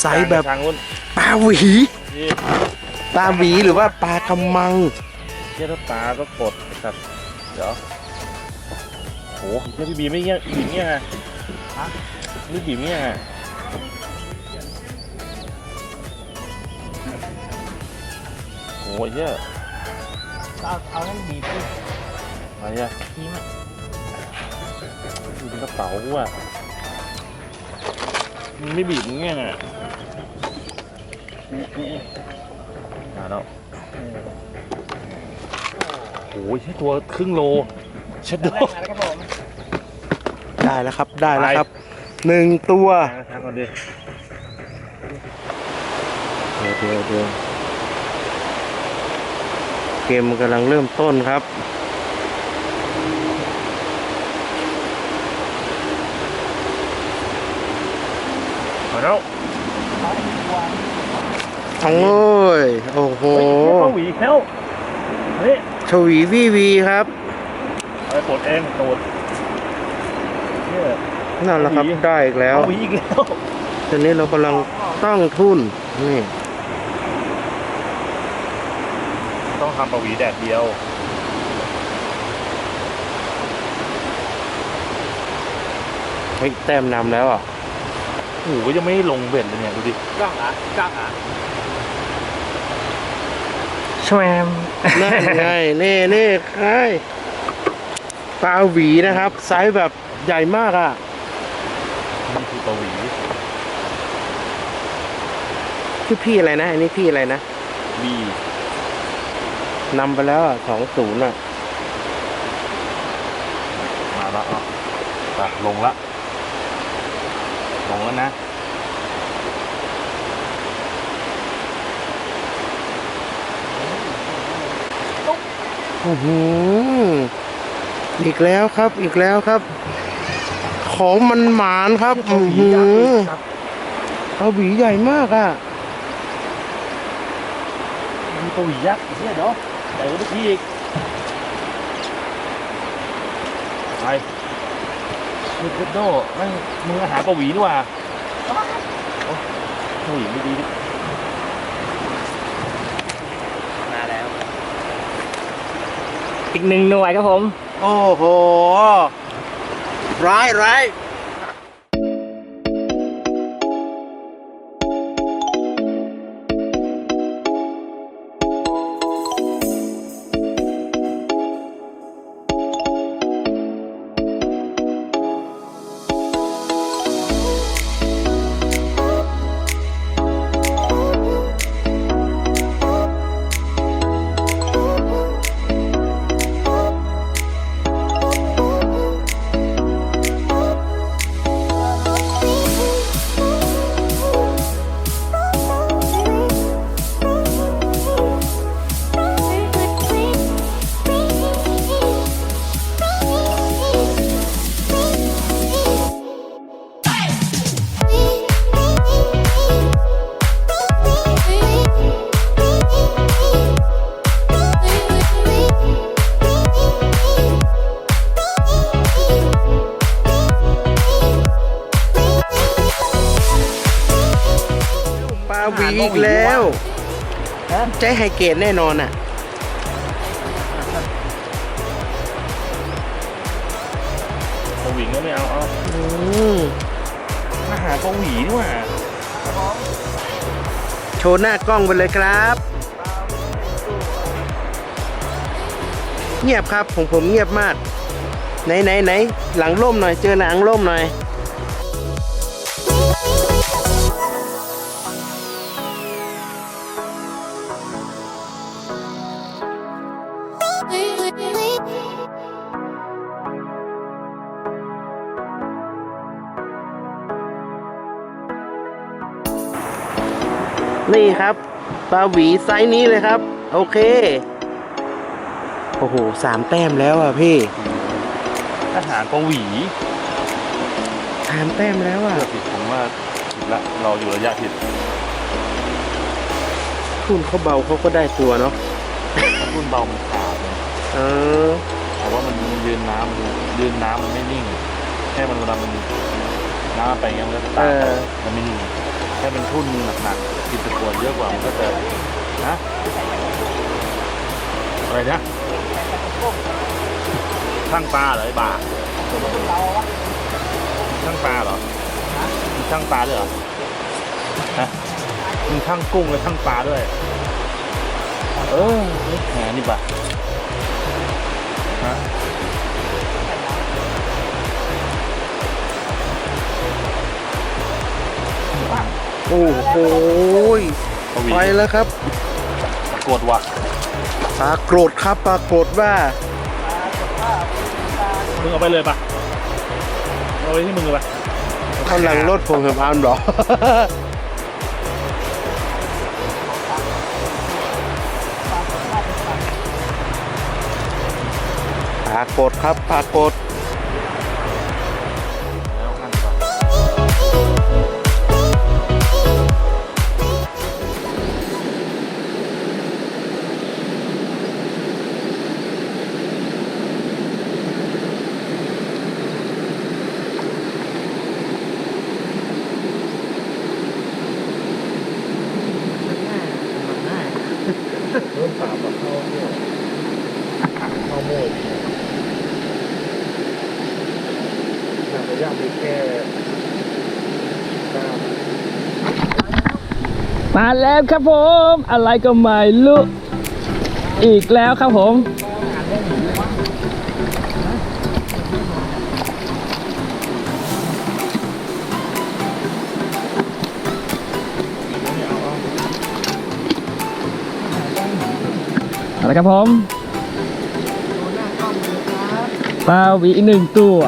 ไซส์แบบทางนู้นปลาหวีนี่ปลาหวีหรือว่าปลากำมังเชี่ยถ้าตาก็กดครับเดี๋ยวโหเชี่ยพี่บีไม่เงี้ยบีบเงี้ยไงฮะนี่บีบเงี้ยไงโหเชี่ยเอาเอานั่นบีบสิอะไรอะทีมอะอยู่ในกระเป๋ากูอะ มันไม่บีบเงี้ยไงมาแล้วโอ้ยใช่ตัวครึ่งโลเช็ดแรดูกมาแล้วครับผมได้แล้วครับได้แล้วครับหนึ่งตัวทางก่อนดิเดี๋ยวเดี๋ยวเดี๋ยวเกมกำลังเริ่มต้นครับ มาแล้ว โอ้ย โอ้โหเฮ้ยเฮ้ยปลาหวีแล้วเฮ้ยชวีวีวีครับ เอาไปปลดเองตูดเนี่ยนั่นแหละครับ หวี ได้อีกแล้วปลาหวีอีกแล้ว ตอนนี้เรากำลังตั้งทุน นี่ ต้องทำปลาหวีแดดเดียว เฮ้ย แต้มนำแล้วอะ โอ้โหยังไม่ลงเบ็ดเลยเนี่ย ดูดิกล้องอะกล้องอะ แชมนั่นไงนี่นี่ใช่ปลาหวีนะครับ ไซส์แบบใหญ่มากอะนี่คือปลาหวีพี่พี่อะไรนะอันนี้พี่อะไรนะบีนำไปแล้วอะสองศูนย์อะ มาแล้วอะอะลงละ ลงแล้วนะ อือหืออีกแล้วครับ อีกแล้วครับ ของมันหมานครับอือหือปลาหวีใหญ่มากอะมีปลาหวียักษ์เนี่ยเดี๋ยวใหญ่กว่าเมื่อกี้อีกไปมึงเทดโดไม่มึงหาปลาหวีดีกว่าโอ้ปลาหวีไม่ดีดิ มาแล้ว อีกหนึ่งหน่วยครับผม โอ้โห ร้ายร้าย ใจไฮเกตแน่นอนอะสวิงก็ไม่เอาเอาอืมมาหาเกาหลีดีกว่าโชว์หน้ากล้องไปเลยครับ เงียบครับผมผมเงียบมาก ไหนไหนไหนหลังร่มหน่อย เจอหลังร่มหน่อย นี่ครับปลาหวีไซส์นี้เลยครับ โอเค โอ้โหสามแต้มแล้วอะพี่ถ้าหาเกาหลีสามแต้มแล้วอะเลือกผิดผมว่าผิดละเราอยู่ระยะผิดทุนเขาเบาเขาก็ได้ตัวเนาะถ้ารุ่นเบามันขาดเลยเออแต่ว่ามันยืนน้ำมันยืนน้ำมันไม่นิ่งแค่มันเวลามันน้ำไปอย่างเงี้ยมันก็ตามไปมันไม่นิ่งแค่เป็นทุ่นหนักๆ กินตะกวดเยอะกว่ามันก็จะนะอะไรนะข้างปลาเหรอไอ้บ่าข้างปลาเหรอมีข้างปลาด้วยเหรอฮะมีข้างกุ้งและข้างปลาด้วย เออแหนี่ป่ะฮะ โอ้โหสวีไปแล้วครับปรากฏว่ะปลาโกรธครับปลาโกรธว่ามึงเอาไปเลยป่ะเอาไปที่มึงเลยป่ะเขาหลังรถผมเห็นพานหรอปลาโกรธครับปลาโกรธ มาแล้วครับผม อะไรก็ไม่รู้อีกแล้วครับผมอาละครับผมปลาวีอีกหนึ่งตัว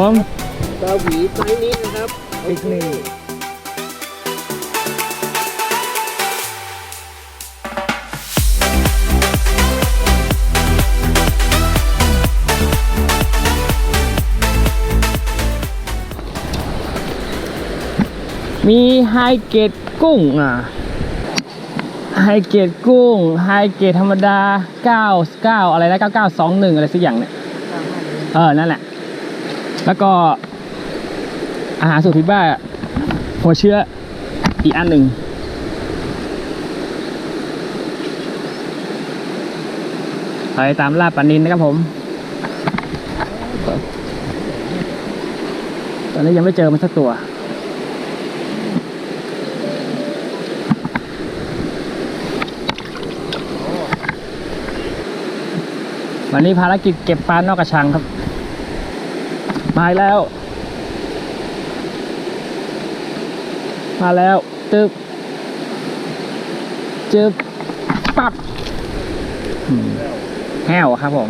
ผมปลาหวีไซส์นี้นะครับอีกหนึ่งมีไฮเกรดกุ้งอะไฮเกรดกุ้งไฮเกรดธรรมดา 9 9 อะไรนะ9921 อะไรสักอย่างเนี่ย เออ นั่นแหละ แล้วก็อาหารสูตรพิบ้าหัวเชื้ออีกอันหนึ่งไปตามล่าปานินนะครับผม ตอนนี้ยังไม่เจอมันสักตัววันนี้ภารกิจเก็บปลานอกกระชังครับ มาอีกแล้ว มาแล้วตึบจึบปับอืมแห้วครับผม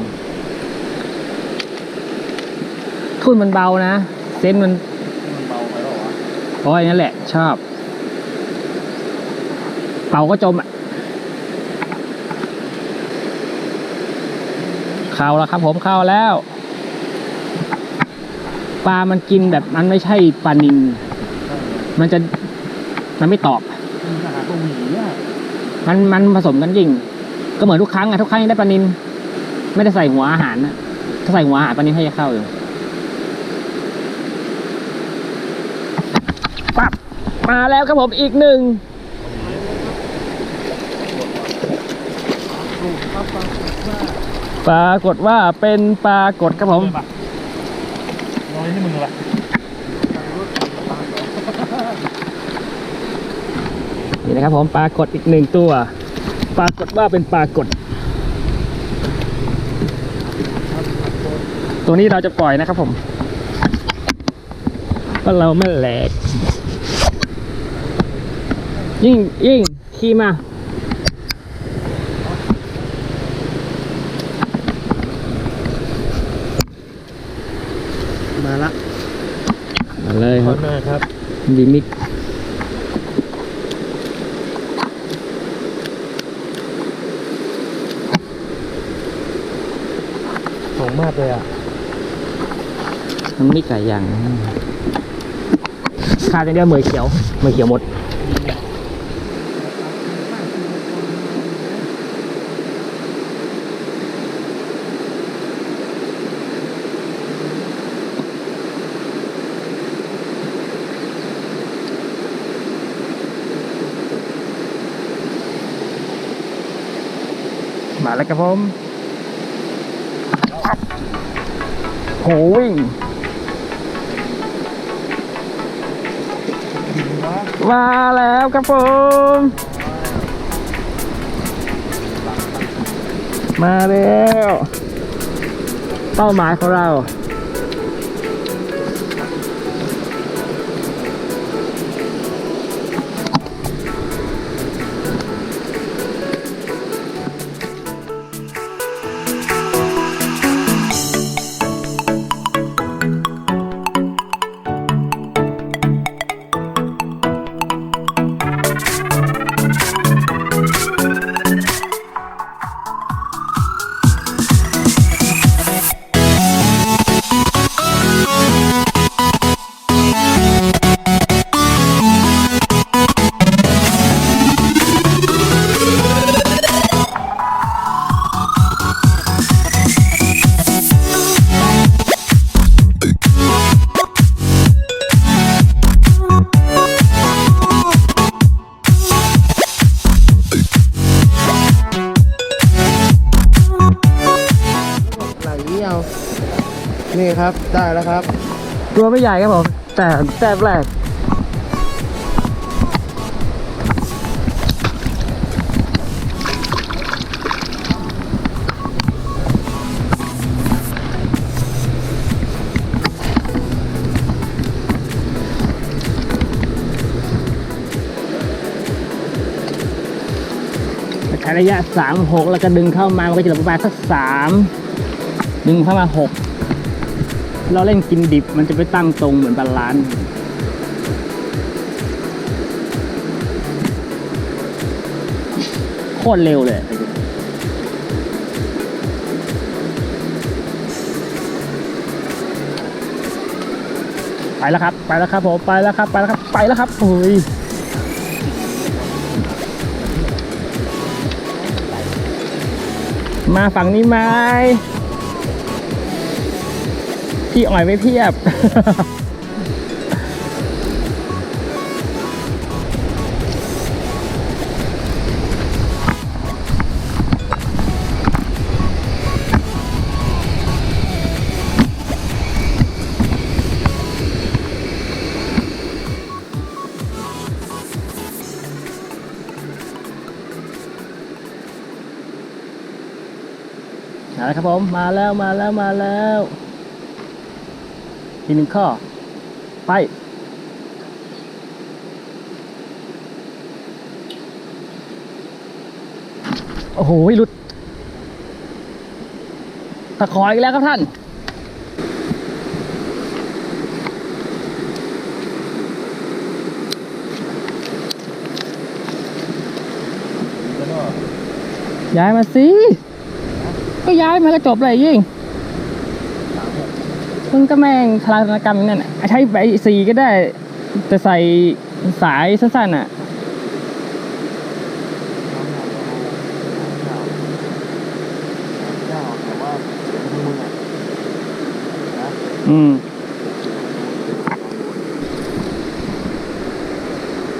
ทุ่นมันเบานะเส้นมันมันเบาไปแล้ววะโอ้ยนั่นแหละ ชอบ เป่าก็จมอะเข้าแล้วครับผมเข้าแล้ว ปลามันกินแบบมันไม่ใช่ปลานิน มันจะมันไม่ตอบมันหาเกาหลีอะมันมันผสมกันจริง ก็เหมือนทุกครั้งอะทุกครั้งได้ปลานิน ไม่ได้ใส่หัวอาหารนะถ้าใส่หัวอาหารปลานี้ให้เข้าอยู่ปั๊บมาแล้วครับผมอีกหนึ่งปรากฏว่าเป็นปลากดครับผม เลยปะลอยที่มึงละนี่นะครับผมปลากดอีกหนึ่งตัวปรากฏว่าเป็นปลากด ตัวนี้เราจะปล่อยนะครับผมก็เราไม่แหลกยิ่งยิ่งขี่มา มาละมาเลยคขรัอบหน้าครับดีมิกสูงมากเลยอะมันไม่ไก่ย่างขาดอย่างเดียวเหมยเขียวเหมยเขียวหมด มาแล้วครับผมโหวิ่งมาแล้วครับผม มาแล้ว เป้าหมายของเรา ใหญ่ครับผม แต่แต้มแรกระยะสามหกแล้วก็ดึงเข้ามามันก็จะประมาณสักสามดึงเข้ามาหก เราเล่นกินดิบมันจะไปตั้งตรงเหมือนบาลานซ์โคตรเร็วเลยไปแล้วครับ ไปแล้วครับผมไปแล้วครับ ไปแล้วครับ ไปแล้วครับโอ้ยมาฝั่งนี้ไหมี่อ่อยไม่เพียบมาแล้วครับผม มาแล้วมาแล้วมาแล้ว ทีหนึ่งข้อ ไป โอ้โหหลุด ตะขออีกแล้วครับท่าน ย้ายมาสิ ก็ย้ายมาก็จบเลยยิ่ง มึงก็แม่งพลังกรรมนั่นอะใช้ใบสีก็ได้ แต่ใส่สายสั้นๆอะอืม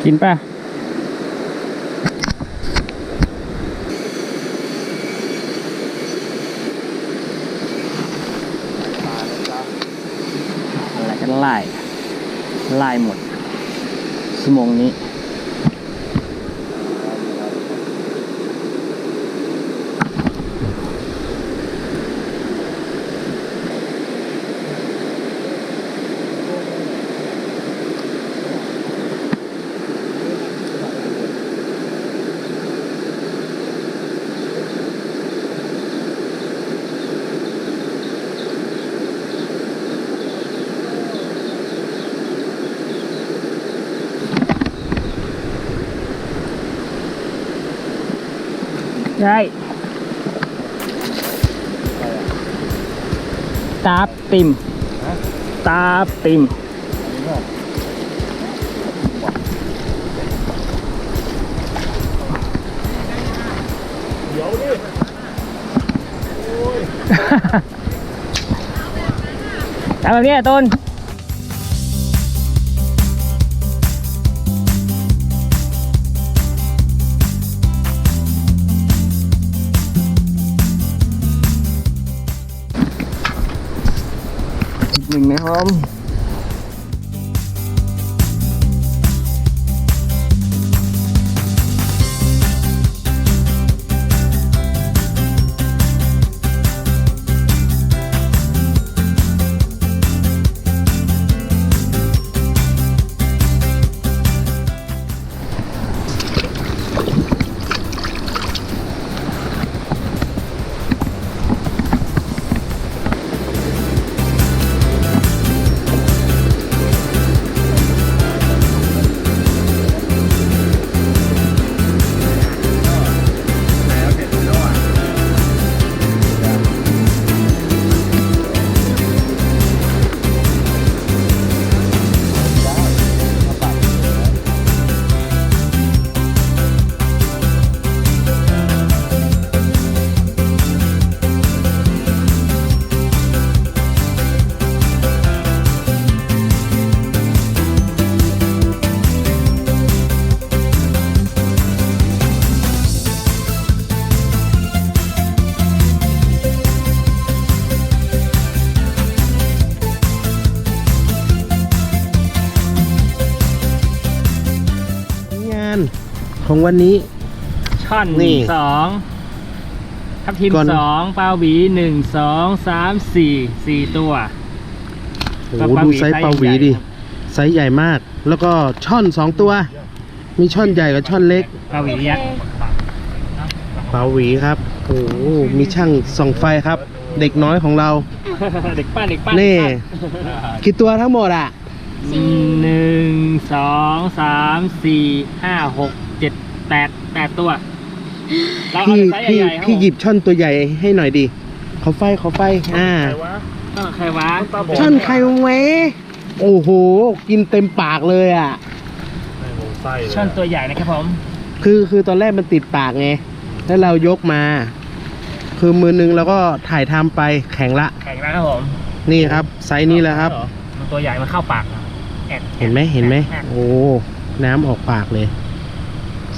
กินป่ะ ใช่ตาปิมตาปิมเดี๋ยวดิทำแบบนี้อะต้น อี ของวันนี้ ช่อนนี่ สองทับทิมก่อน สองปลาหวีหนึ่งสองสามสี่สี่ตัว โอ้ปโหลาหวีดูไซส์ไซส์ปลาหวีใหญ่ดิไซส์ใหญ่มาก แล้วก็ช่อนสองตัว มีช่อนใหญ่กับช่อนเล็กปลาหวียักษ์ปลาหวีครับโอ้โหมีช่างส่องไฟครับ เด็กน้อยของเรา เด็กป้านเด็กป้านนี่เด็กปั้นกี่ตัวทั้งหมดอะ หนึ่งสองสามสี่ห้าหก เจ็ดแปดแปดตัว เราเอาพี่ไซส์พี่ใหญ่ๆครับพี่หยิบช่อนตัวใหญ่ให้หน่อยดิขอไฟขอไฟ อ่าใครวะต้องใครวะตาบอด ช่อนไข่เวโอ้โห กินเต็มปากเลยอะไม่ลงไส้เลยช่อนตัวใหญ่นะครับผม คือคือตอนแรกมันติดปากไง แล้วเรายกมา คือมือนึงเราก็ถ่ายทำไปแข็งละ แข็งแล้วครับผมนี่ครับ ไซส์นี้แหละครับ มันตัวใหญ่มันเข้าปากแอดเห็นไหมเห็นไหม แอดโอ้ น้ำออกปากเลย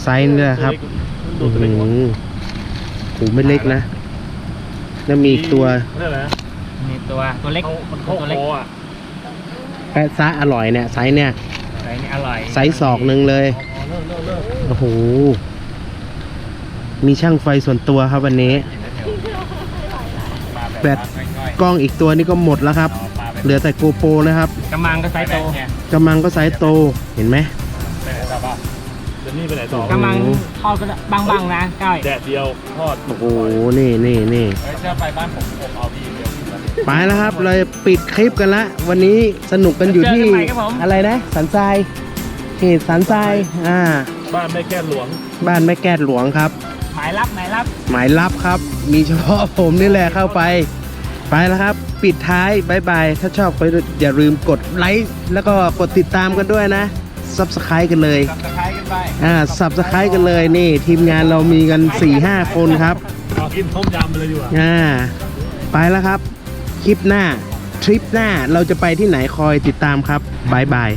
ไซส์นี่แหละครับดูอืตัวเล็กวะมโหูไม่เล็กนะ แล้วมีอีกตัวนี่แหละมีตัวตัวเล็กมันเข้าตัวเล็กอะแปะซะอร่อยเนี่ยไซส์เนี่ยไซส์นี้อร่อยไซส์ศอกหนึ่งเลยโอ้โหมีช่างไฟส่วนตัวครับวันนี้ แบตกล้องอีกตัวนี้ก็หมดแล้วครับ เหลือแต่โกโปรนะครับกำมังก็ไซส์โตกำลังก็ไซส์โตเห็นไหม เดี๋ยวนี่ไปไหนต่อกำมังทอดก็ได้บางๆนะก้อยแดดเดียวทอดโอ้โหนี่นี่นี่เอ้ยเชื่อไปบ้านผมผมเอาพี่เดียวกินแล้วไปแล้วครับเลยปิดคลิปกันละวันนี้สนุกกันอยู่ที่อะไรนะ สันทรายเหตุสันทรายอ่า บ้านแม่แก้หลวง บ้านแม่แก้ดหลวงครับ หมายรับหมายรับหมายลับครับ มีเฉพาะผมนี่แหละเข้าไป ไปแล้วครับ ปิดท้ายบายบาย ถ้าชอบก็อย่าลืมกดไลค์แล้วก็กดติดตามกันด้วยนะซับสไครต์กันเลย สับตะไคร้กันไปอ่าซับสไครต์กันเลยนี่ ทีมงานเรามีกัน4-5คนครับเอากินต้มยำไปเลยดีกว่าอ่า ไปแล้วครับ คลิปหน้า ทริปหน้าเราจะไปที่ไหนคอยติดตามครับบายบาย